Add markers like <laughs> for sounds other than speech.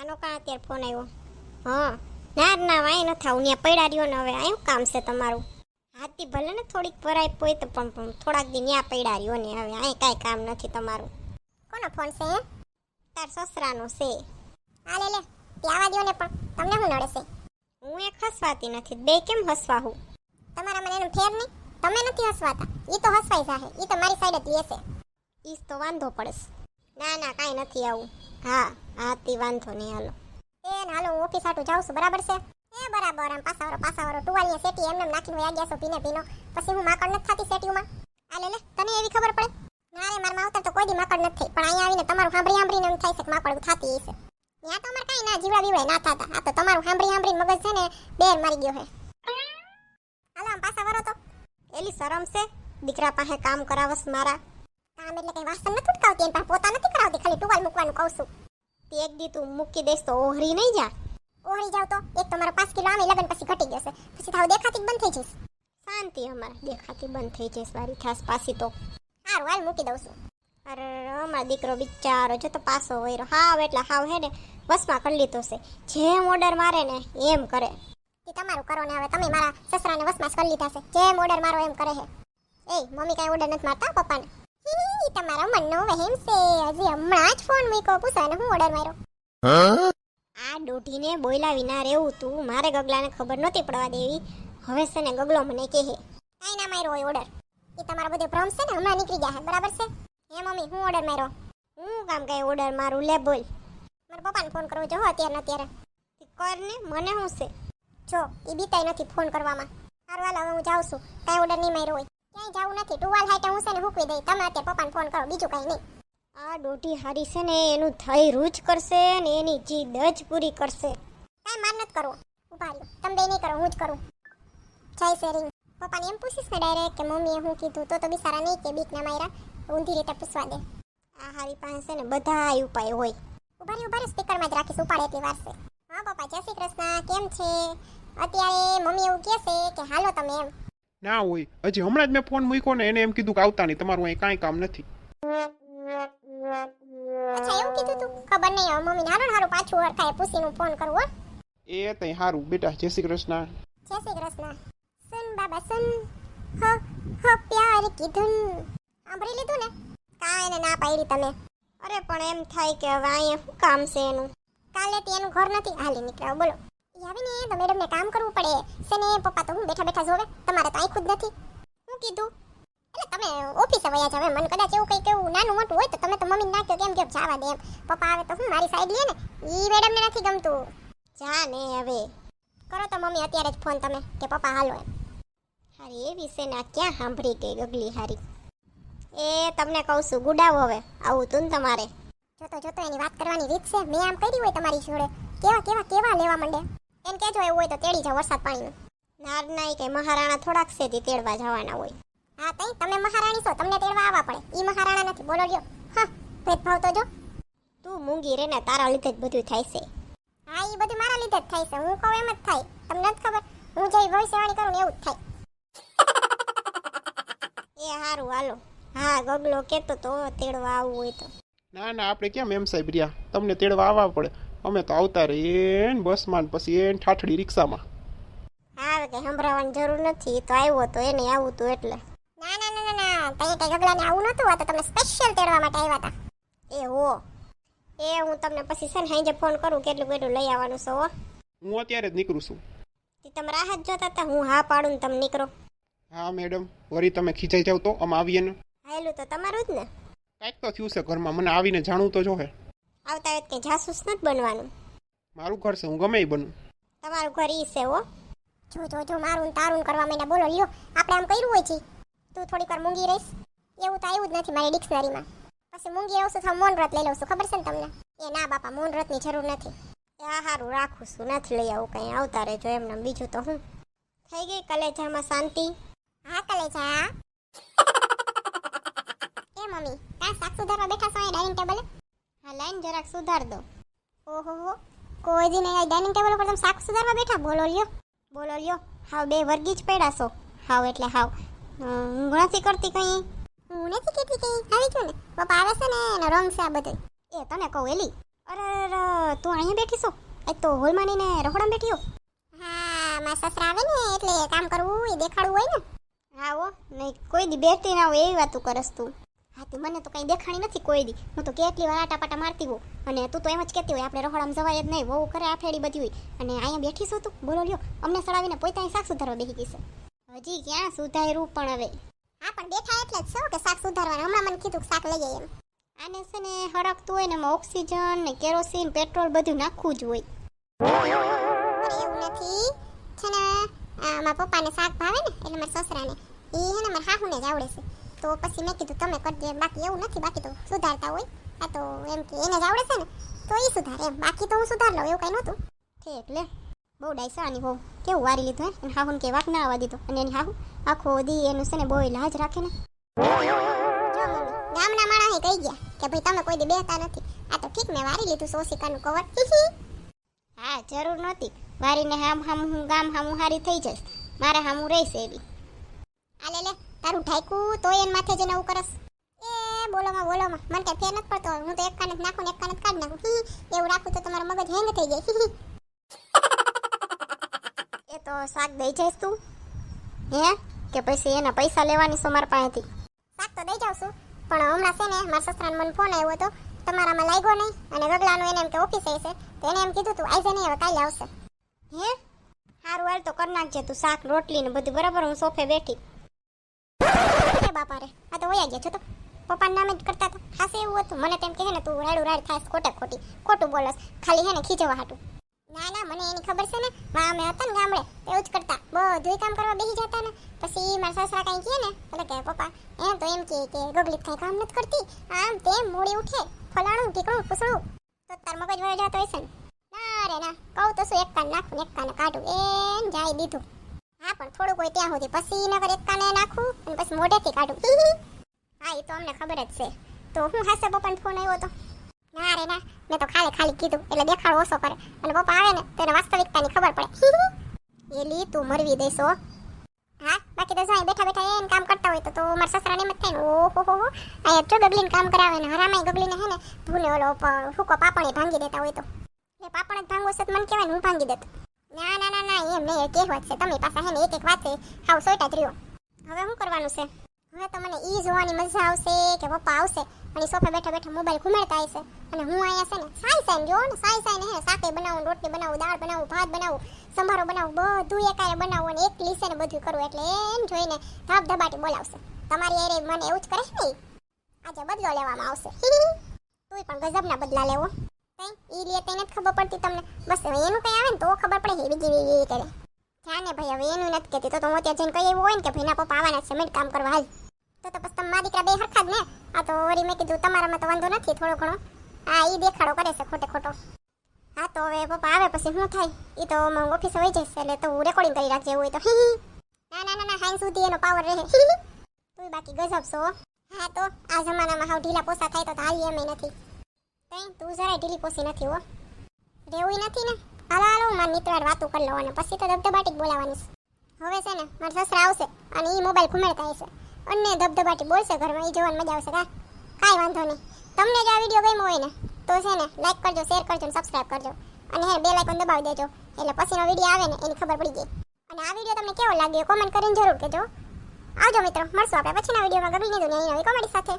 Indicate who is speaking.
Speaker 1: આનો કા અત્યારે ફોન આવ્યો? હા. ના ના વાંય ન થાવ. ત્યાં પડ્યા રહ્યો ને હવે. આયું કામ છે તમારું? હાથી ભલે ને થોડીક ભરાય પોય તો પણ થોડાક દી ત્યાં પડ્યા રહ્યો ને હવે. અહીં કાંઈ કામ નથી તમારું. કોનો ફોન છે તાર સસરાનો છે. આ લે લે. પ્યાવા દો ને પણ. તમને શું નડે હું એક હસવાતી નથી. બે કેમ હસવા હું? તમારા મને એનું ફેર નહીં. તમે નથી હસવાતા. એ તો હસવાઈ જાહે. એ તો મારી સાઈડ જ લેશે ઈ તો વાંધો પડે ના ના, કાંઈ નથી આવું. હા હા, તી વાંધો નહીં, હાલો. એ હાલો, હું ઓફિસ આટું જાઉં છું, બરાબર છે? એ બરાબર, આમ પાસાવરો પાસાવરો ટુવાલીએ સેટી એમને એમ નાખીને વયા ગયા છો પીને પીનો પછી હું માકડ નથી થતી સેટીમાં આ લે, તને એવી ખબર પડે? ના રે માવતર તો કોઈ દી માકડ નથી પણ અહીંયા આવીને તમારું સાંભળી સાંભળીને એમ થાય છે કે માકડ થતી હશે. ત્યાં તો અમારે કાંઈ ના જીવડા બીવડા ના થતા. આ તો તમારું સાંભળી સાંભળીને મગજ છે ને, બેર મારી ગયો હે. હાલો, આમ પાછા વરો તો. એલી શરમ છે. દીકરા પાસે કામ કરાવસ મારા. કામ એટલે કઈ વાસણ નથી ઉટકાવતી એમ પણ પોતા નથી કરાવતી, ખાલી ટુવાલ મૂકવાનું કહું છું. તે એક દી તું મૂકી દઈશ તો ઓહરી નહીં જા ઓહરી જાવ તો એક તો પાંચ કિલો આમે લગન પછી ઘટી જશે. પછી થાવ દેખાતી બંધ થઈ જઈશ. શાંતિ અમારે, દેખાતી બંધ થઈ જઈશ મારી ખાસ પાસી તો. હારું, હાલ મૂકી દઉં છું. અરે, અમારો દીકરો બિચારો જો તો પાસો વયરો. હાવ એટલે હાવ હે ને, વસમાં કરી લીધો છે. જેમ ઓર્ડર મારે ને એમ કરે. એ તમારું કરો ને હવે, તમે મારા સસરાને વસમાં કરી લીધા છે. જેમ ઓર્ડર મારો એમ કરે છે એ મમ્મી કાંઈ ઓર્ડર નથી મારતા પપ્પાને? તમારા મનનો વહેમ છે. હજી હમણાં જ ફોન મૂક્યો પૂછાને હું ઓર્ડર માર્યો. આ દોઢીને બોયલા વિના રહેવું તું મારે ગગલાને ખબર નહોતી પડવા દેવી. હવે છે ને ગગલો મને કહે કાંઈ ના માર્યો હોય ઓર્ડર એ તમારો બધો ભ્રમ છે ને હમણાં નીકળી જાય બરાબર છે? હે મમ્મી હું ઓર્ડર માર્યો. હું કામ કઈ ઓર્ડર મારું લે બોલ. મારા પપ્પાને ફોન કરવો જો અત્યારે અત્યારે. કર ને મને શું છે? જો એ બીતાય નથી ફોન કરવામાં. સારું હાલ હવે હું જાઉં છું. કાંઈ ઓર્ડર નહીં માર્યો હોય. ક્યાંય જવું નથી. ટુવાલ હાઈટે હું છે ને મૂકવી દઈ તમે અત્યારે પપ્પાને ફોન કરો. બીજું કઈ નહીં. આ દોઢી હારી છે ને એનું થઈ રૂજ કરશે ને એની જીદ જ પૂરી કરશે. કાંઈ માર નથી કરવો. ઊભા રહ્યો. તમે બે નહીં કરો હું જ કરું. જય શેરિંગ પપ્પાને એમ પૂછીશ ને ડાયરેક્ટ કે મમ્મીએ હું કીધું તો તો બિચારા નહીં કે બીક ના માર્યા. ઊંધી રીતે પૂછવા દે. આ હારી પાસે છે ને બધા ઉપાય હોય. ઊભા રહ્યો ઊભા સ્પીકરમાં જ રાખીશ. ઉપાડે એટલી વાર છે. હા પપ્પા જય શ્રી કૃષ્ણ. કેમ છે? અત્યારે મમ્મી એવું કહેશે કે હાલો તમે એમ.
Speaker 2: ના હોય. હજી હમણાં જ મેં ફોન મૂક્યો ને એને એમ કીધું કે આવતા નહીં તમારું અહીં કાંઈ કામ નથી.
Speaker 1: અચ્છા એવું કીધું તું? ખબર નહીં હવે મમ્મીને હારું પાછું હરખાએ પૂછીને ફોન કરવો
Speaker 2: એ તઈ સારું બેટા જય શ્રી કૃષ્ણ.
Speaker 1: જય શ્રી કૃષ્ણ. સુન બાબા સુન. હો હો પ્યાર કીધું સાંભળી લીધું ને? કાંઈ એને ના પાડી તમે. અરે પણ એમ થાય કે હવે અહીંયા શું કામ છે એનું? કાલે તે એનું ઘર નથી હાલી નીકળ્યો બોલો. આવીને તો મેડમને કામ કરવું પડે. ને પપ્પા તો હું બેઠા બેઠા જોવે. તમારે તો આંખું જ નથી. શું કીધું, એટલે તમે ઓફિસે વયા જાવ મને કદાચ એવું કંઈ કેવું નાનું મોટું હોય તો તમે તો મમ્મીને ના કહો કેમ કે જવા દે એમ. પપ્પા આવે તો હું મારી સાઈડ લે ને ઈ મેડમને નથી ગમતું. જા ને હવે. કરો તો મમ્મી, અત્યારે જ ફોન તમે, કે પપ્પા હાલો એમ. હારી એ વિશે ના ક્યાં સાંભળી ગઈ ગગલી હારી? એ તમને કહું છું, ગુડાવો હવે. આવું તું ને તમારે. જોતો જોતો એની વાત કરવાની રીત છે. મેં આમ કરી હોય તમારી જોડે. કેવા કેવા કેવા લેવા માંડે એમ કહેજો એવું હોય તો તેડી જાવ વરસાદ પાણીનું. નારનાઈ કે મહારાણા થોડાક તે તેડવા જવાના હોય. હા, તઈ તમે મહારાણી છો, તમને તેડવા આવવા પડે. ઈ મહારાણા નથી, બોલો લ્યો હા, ભેદભાવ તો જો. તું મૂંગી રે ને તારા લીધે જ બધું થાય છે. હા, ઈ બધું મારા લીધે જ થાય છે, હું કહું એમ જ થાય. તમને નથી ખબર? હું જઈ ભવિષ્યવાણી કરું એવું જ થાય. એ હારું, હાલો. હા, ગગલો કેતો તો તેડવા આવવું હોય તો.
Speaker 2: ના ના, આપણે કેમ એમ સાહેબ રહ્યા? તમને તેડવા આવવા પડે. અમે તો આવતા રહીએ ને બસમાં ને પછી એ ઠાઠડી રિક્ષામાં.
Speaker 1: હા કે કઈ સંભળાવવાની જરૂર નથી. તો આવ્યો તો એને આવું તું એટલે. ના ના ના ના ના. તઈ કઈ ગગલાને આવું નતું આ તો તમે સ્પેશિયલ તેડવા માટે આવ્યા હતા. એ હો. એ હું તમને પછી છે ને સાંજે ફોન કરું કેટલું કેટલું લઈ આવવાનું છે હો.
Speaker 2: હું અત્યારે જ નીકળું છું.
Speaker 1: તે તમે રાહ જ જોતા હતા? હું હા પાડું ને તમે નીકળો.
Speaker 2: હા મેડમ. વળી તમે ખીચાઈ જાવ તો આમ આવીએ ને.
Speaker 1: હાયલું તો તમારું જ ને.
Speaker 2: કાંઈક તો થયું છે ઘરમાં. મને આવીને જાણવું તો જોહે
Speaker 1: આવતા વેત કંઈ જાસૂસ નથી બનવાનું.
Speaker 2: મારું ઘર છે હું ગમે એ બનું.
Speaker 1: તમારું ઘર ઈ છે હો. જો જો જો મારું ને તારું ને કરવા માંડ્યા બોલો લ્યો. આપણે આમ કર્યું હોય છે. તું થોડીક વાર મૂંગી રહીશ. એવું તો આવ્યું જ નથી મારી ડિક્શનરીમાં પછી મૂંગી આવશું તો મૌન વ્રત લઈ લઉં છું. ખબર છે ને તમને? એ ના બાપા મૌન વ્રતની જરૂર નથી. એ આ સારું રાખું છું નથી લઈ આવું કંઈ આવતા રહેજો એમને બીજું તો હું? થઈ ગઈ કલેજામાં શાંતિ? હા કલેજા. <laughs> એ મમ્મી કાં શાક સુધારવા બેઠા છો ડાઇનિંગ ટેબલે? હા લાઈન જરાક સુધાર દો. ઓહો, હો. કોઈ દી નહીં ડાઇનિંગ ટેબલ ઉપર તમે શાક સુધારવા બેઠા? બોલો લ્યો. બોલો લ્યો. હાવ બે વર્ગી જ પડ્યા છો. હાવ એટલે હાવ. હું નથી કરતી કંઈ? હું નથી કહેતી કંઈ. આવી છું ને? પપ્પા આવે છે ને, એનો રંગ છે આ બધો એ તને કહું એલી અરે તું અહીંયા બેઠી છો? એ તો હોલમાં નહીં ને રખોડામાં બેઠી હો. હા, મારા સસરા આવે ને, એટલે કામ કરવું એ દેખાડવું હોય ને. હા ઓ નહીં, કોઈ દી બેઠી ના હોય, એવી વાતું કરસ તું. હા મને તો કઈ દેખાણી નથી કોઈ દી હું તો કેટલી વાર આટાપાટા મારતી હોઉં. અને તું તો એમ જ કહેતી હોય આપણે રખોડામાં જવાય જ નહીં. બહુ કરે આફેડી બધી હોય. અને અહીંયા બેઠી છું તું. બોલો લ્યો. અમને સડાવીને પોતાની શાક સુધારવા બેસી ગઈ છે. હજી ક્યાં સુધાર્યું પણ હવે? હા પણ બેઠા એટલે જ છો કે શાક સુધારવાનું? હમણાં મને કીધું શાક લઈ એમ. આને છે ને હરકતું હોય ને એમાં ઓક્સિજન ને કેરોસીન પેટ્રોલ બધું નાખવું જ હોય. એવું નથી. છે ને મારા પપ્પાને શાક ભાવે ને એટલે મારા સસરાને. એ હે ને મારા હાહુને જ આવડે છે. તો પછી મેં કીધું, તમે કરી બાકી એવું નથી, બાકી તો સુધારતા હોય. આ તો એમ કે એને જ આવડે છે ને. તો એ સુધારે એમ. બાકી તો હું સુધાર લઉં, એવું કઈ નહોતું. એટલે બહુ ડાયસા આની કેવું વારી લીધું, હે? અને હાહુને કે વાક ના આવવા દીધો. અને એની હાહુ આખો દી એનું છે ને બહુ લાજ રાખે ને. ગામના માણસે કહી ગયા કે ભાઈ તમે કોઈ દી બેહતા નથી. આ તો ઠીક, મેં વારી લીધું સોસિકાનું કવર. હા, જરૂર નહોતી. વારીને હામ હામ હું ગામ હામું હારી થઈ જઈશ. મારે હામું રહીશ એવી. આ લે લે. તારું ઠાકું તો એન માથે જઈને આવું કરસ. એ બોલોમાં બોલોમાં મને કઈ ફેર નથી પડતો. હું તો એક કાન જ નાખું ને એક કાન જ કાઢી નાખું. હી. એવું રાખું તો તમારો મગજ હેંગ થઈ જાય. <laughs> એ તો શાક દઈ જઈશ તું. હે? કે પછી એના પૈસા લેવાની છો મારા પાસેથી. શાક તો દઈ જાઉં છું. પણ હમણાં છે ને મારા સસરાને મને ફોન આવ્યો હતો. તમારામાં લાગ્યો નહીં. અને ગગલાનું એને એમ કે ઓફિસે છે. તો એને એમ કીધું તું આજે નહીં હવે કાલે આવશે. હે? સારું હાલ તો કરી નાખજે તું શાક રોટલી ને બધું. બરાબર હું સોફે બેઠી. બાપા રે આ તો વયા ગયા છો તો. પપ્પાના નામે જ કરતા હતા. હાસે એવું હતું. મને તેમ કહે ને, તું રાડું રાડ થાય, ખોટે ખોટી. ખોટું બોલસ. ખાલી હે ને ખીજવા હાટું. ના ના, મને એની ખબર છે ને. માં અમે હતા ને ગામડે એવું જ કરતા. બધું કામ કરવા બેસી જતા ને. પછી મારા સાસરા કઈ કહે ને, એટલે કે, પપ્પા, એમ તો એમ કહે કે ગગલી કઈ કામ નથી કરતી. આમ તેમ મોડી ઉઠે, ફલાણું, ઢીકણું પૂછણું તો તાર મગજ વળે જતો હશે ને. ના રે, ના. કહું તો શું એક કાન નાખું એક કાન કાઢું. એમ જાય દીધું પણ થોડું કોઈ ત્યાં સુધી પછી નગર એક કાને નાખું અને પછી મોઢેથી કાઢું. હા એ તો અમને ખબર જ છે. તો હું હાસે પપ્પાને ફોન આવ્યો તો? ના રે, ના. મેં તો ખાલી ખાલી કીધું. એટલે દેખાડો ઓછો કરે. અને પપ્પા આવે ને તેને વાસ્તવિકતાની ખબર પડે. એલી, તું મરવી દેશો હા. બાકી તો જાય બેઠા બેઠા એને કામ કરતા હોય તો તો મારા સસરાને એમ જ થાય ને. ઓહો, હો અહીંયા જો ગગલીને કામ કરાવે ને, હરામાય ગગલીને હે ને, ભૂલે ઓલો ફૂકો પાપણે ભાંગી દેતા હોય તો. એ પાપણ જ ભાંગો છે તો મને કહેવાય હું ભાંગી દેત. એમ નહીં એ કહેવત છે, તમે પાસે હે ને એક એક વાત હાવ સોઈટા જ હવે શું કરવાનું છે? હવે તો મને ઈ જોવાની મજા આવશે કે પપ્પા આવશે અને સોફા બેઠા બેઠા મોબાઈલ ઘુમાડતા આવશે અને હું અહીંયા છે ને સાઈ સાઈ જો ને, સાઈ સાઈ ને હે બનાવું, રોટલી બનાવું, દાળ બનાવું, ભાત બનાવું, સંભારો બનાવું, બધું એકારે બનાવું અને એક લીસે ને બધું કરું એટલે એમ જોઈને ધાબ ધબાટી બોલાવશે. તમારી એરે મને એવું જ કરે નહીં આજે બદલો લેવામાં આવશે. <laughs> તુંય પણ ગજબના બદલા લેવો. કઈ ઈ લે તને જ ખબર પડતી તમને. બસ એનું કઈ આવે ને તો ખબર પડે હેવી બીજી બીજી કરે જાને ભાઈ, હવે એનું નથી કહેતી. તો તો હું જઈને કહી એવું હોય ને કે ભાઈ પપ્પા આવવાના છે મેં કામ કરવા હાલ. તો તો પછી તમારા દીકરા બે હરખા જ ને? આ તો વળી મેં કીધું તમારામાં તો વાંધો નથી થોડો ઘણો. હા ઈ દેખાડો કરે છે ખોટે ખોટો. હા, તો હવે પપ્પા આવે પછી શું થાય? ઈ તો હું ઓફિસ હોય જઈશ એટલે તો હું રેકોર્ડિંગ કરી રાખજે એવું તો. ના ના ના ના હાઈ સુધી એનો પાવર રહે. તું બાકી ગજબ છો હા. તો આ જમાનામાં હાવ ઢીલા પોસા થાય તો હાલી એમ નથી. તું જરાય ઢીલી પોસી નથી હો. રેવું નથી ને? હાલો હાલો મારા મિત્ર વાતું કરી લઉં પછી તો ધબધબાટી બોલાવાની હવે છે ને, મારા સસરા આવશે અને એ મોબાઈલ ઘુમાડતા હશે. અને ધબધબાટી બોલશે ઘરમાં એ જોવાની મજા આવશે, કા? કાંઈ વાંધો નહીં. તમને જો આ વીડિયો ગમ્યો હોય ને, તો છે ને લાઈક કરજો શેર કરજો અને સબસ્ક્રાઈબ કરજો. અને હે બે લાઇકોન દબાવી દેજો. એટલે પછીનો વીડિયો આવે ને, એની ખબર પડી જાય. અને આ વીડિયો તમને કેવો લાગ્યો કોમેન્ટ કરીને જરૂર કહેજો. આવજો મિત્રો, મળશું આપણે પછીના વિડીયોમાં ગમી દુનિયાની નવી કોમેડી સાથે.